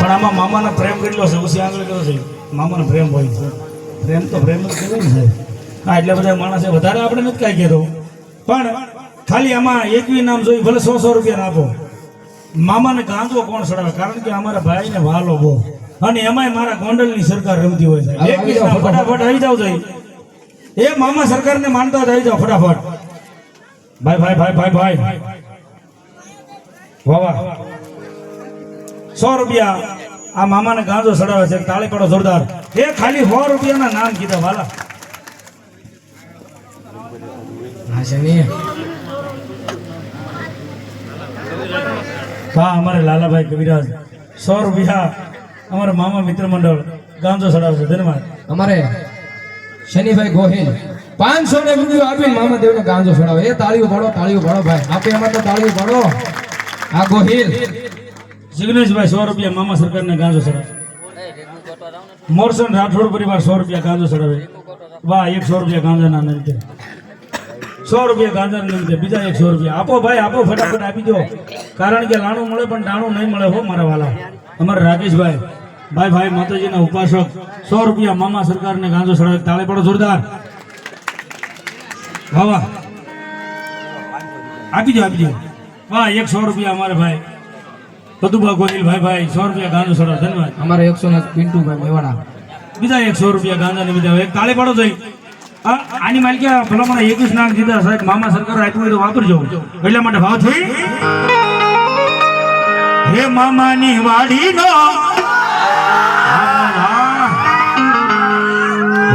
પણ આમાં મામાનો પ્રેમ કેટલો છે? ઉસી આંગળી કેટલો છે. મામાનો પ્રેમ હોય છે. પ્રેમ તો પ્રેમ જ કહેવાય ને સાહેબ. હા એટલે બધા માણસે વધારે આપણે નથી કાંઈ કહેતો. પણ ખાલી આમાં એકવી નામ જોઈ ભલે સો સો રૂપિયા આપો. મામાને ગાંધો કોણ સડાવે? કારણ કે અમારા ભાઈને વાલો બહુ. અને એમાંય મારા ગોંડલની સરકાર રમતી હોય છે. એકવીસ નામ ફટાફટ. આવી જાવ જઈ એ મામા સરકારને માનતા જ આવી જાવ ફટાફટ. ભાઈ ભાઈ ભાઈ ભાઈ ભાઈ. વાહ વાહ. સો રૂપિયા. આ મામાને ગાંજો સડાવે છે તાળી પડો જોરદાર. એ ખાલી સો રૂપિયાના નામ કીધા વાલા. હા અમારે લાલાભાઈ કવિરાજ સો રૂપિયા. અમારા મામા મિત્ર મંડળ ગાંજો સડાવશે છે ધન્યવાદ. અમારે શનિભાઈ ગોહિલ. પાંચસો ને રૂપિયો આપી મામા દેવનો ગાંજો સડાવે. એ તાળીઓ પાડો તાળીઓ પાડો ભાઈ. આપે એમાં તો તાળીઓ પાડો આ ગોહિલ. જિગ્નેશભાઈ સો રૂપિયા મામા સરકારને ગાંજો ચડાવે. મોરસન રાઠોડ પરિવાર સો રૂપિયા ગાંજો ચડાવે. વાહ, એક સો રૂપિયા ગાંજાના નિમિત્તે સો રૂપિયા ગાંજાના નિમિત્તે બીજા એક સો રૂપિયા. આપો ભાઈ, આપો ફટાફટ આપી દો. કારણ કે લાણું મળે પણ દાણું નહીં મળે હો મારા વાલા. અમારા રાકેશભાઈ, ભાઈ ભાઈ માતાજીના ઉપાસક, સો રૂપિયા મામા સરકારને ગાંજો ચડાવે. તાળે પડો, જોરદાર. વાહ વાહ. આપી દો આપી દો. વાહ, એક સો રૂપિયા અમારે ભાઈ. પતુભા ગોહિલ ભાઈ ભાઈ સો રૂપિયા ગાંધો ચડાવે ધન્યવાદ. અમારે એકસો ને પિન્ટુભાઈ મેવાડા. બીજા એકસો રૂપિયા ગાંધા ને બીજા એક તાળી પાડો જોઈ આની માલિકી ભલા મને એકવીસ નાખ દીધા સાહેબ મામા સરકાર આપ્યું હોય તો વાપરજો. એટલા માટે ભાવ થઈ હે મામાની વાડીનો.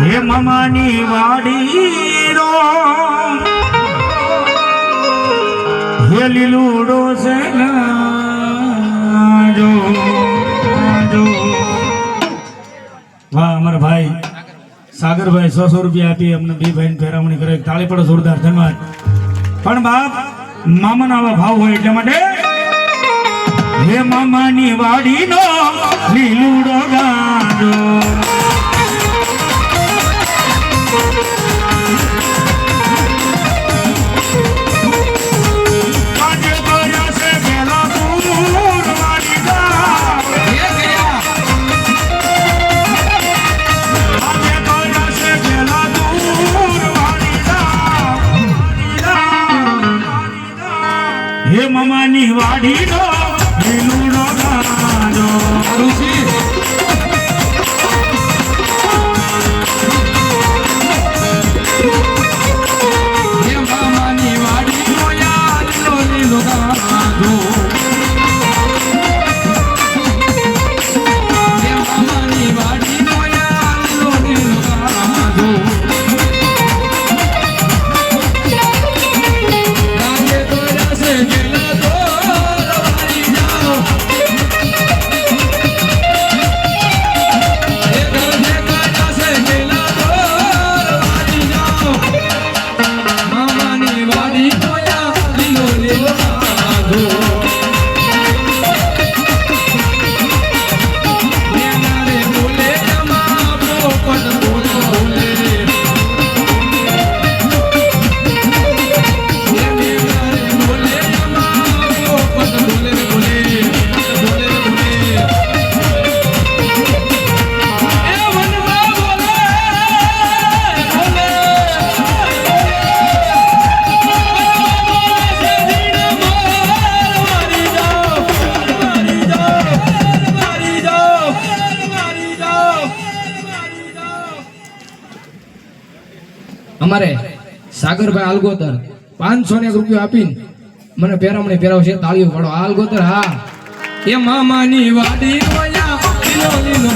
હે મામાની વાડીનો. હે લીલુડો છે. વાહ, અમારા ભાઈ. સાગરભાઈ સો સો રૂપિયા આપી અમને બે ભાઈ ફેરામણી કરે તાળી પડો જોરદાર, ધન્યવાદ. પણ બાપ, મામાના આવા ભાવ હોય એટલા માટે હે મામાની વાડીનો લીલુડો ગાંડો મમાની વાડીનો અમારે સાગરભાઈ આલગોતર પાંચસો ને રૂપિયો આપીને મને પેરામણી પહેરાવશે, તાળીઓ પાડો આલગોતર, હા. એ મામાની વાડી રોયા લીલો લીલો